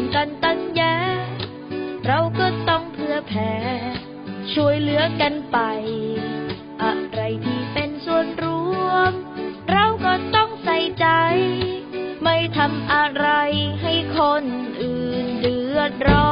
มกันตั้งแยะเราก็ต้องเพื่อแผ่ช่วยเหลือกันไป อะไรที่เป็นส่วนรวม เราก็ต้องใส่ใจ ไม่ทำอะไรให้คนอื่นเดือดร้อน